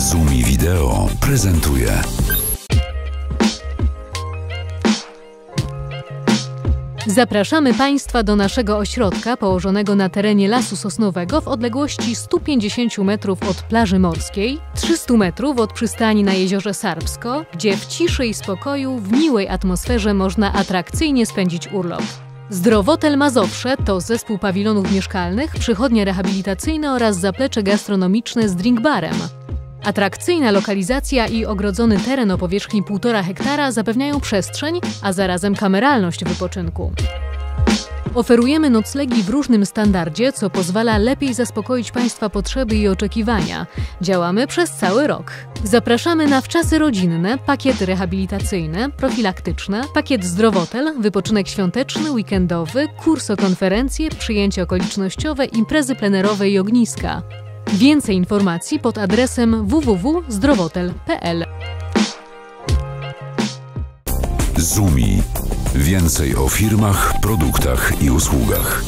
Zumi Wideo prezentuje. Zapraszamy Państwa do naszego ośrodka położonego na terenie Lasu Sosnowego w odległości 150 metrów od plaży morskiej, 300 metrów od przystani na jeziorze Sarbsko, gdzie w ciszy i spokoju, w miłej atmosferze można atrakcyjnie spędzić urlop. Zdrowotel Mazowsze to zespół pawilonów mieszkalnych, przychodnie rehabilitacyjne oraz zaplecze gastronomiczne z drinkbarem. Atrakcyjna lokalizacja i ogrodzony teren o powierzchni 1,5 hektara zapewniają przestrzeń, a zarazem kameralność wypoczynku. Oferujemy noclegi w różnym standardzie, co pozwala lepiej zaspokoić Państwa potrzeby i oczekiwania. Działamy przez cały rok. Zapraszamy na wczasy rodzinne, pakiety rehabilitacyjne, profilaktyczne, pakiet zdrowotel, wypoczynek świąteczny, weekendowy, kurs o konferencje, przyjęcia okolicznościowe, imprezy plenerowe i ogniska. Więcej informacji pod adresem www.zdrowotel.pl. Zumi. Więcej o firmach, produktach i usługach.